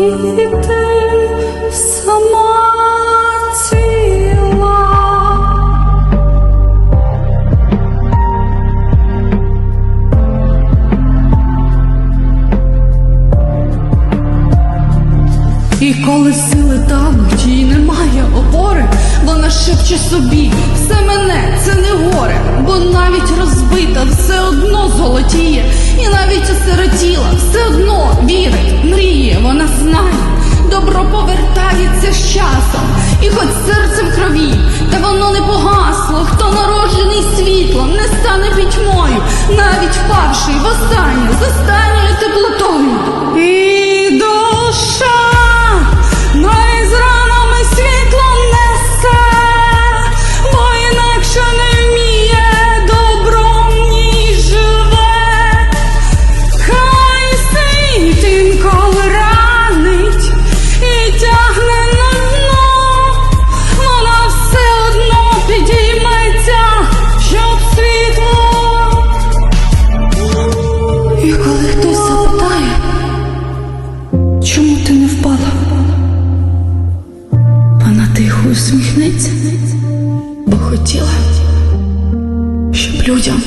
І коли сили тануть, їй немає опори, вона шепче собі, все мене це не горе, бо навіть розбита все одно золотіє, і навіть осиротіла все одно вірить вона знає, добро повертається з часом, і хоч серцем крові, та воно не погасло, хто народжений світлом, не стане пітьмою, навіть впавши востаннє з останньою теплотою. І тихо усміхнеться, бо хотіла, щоб людям.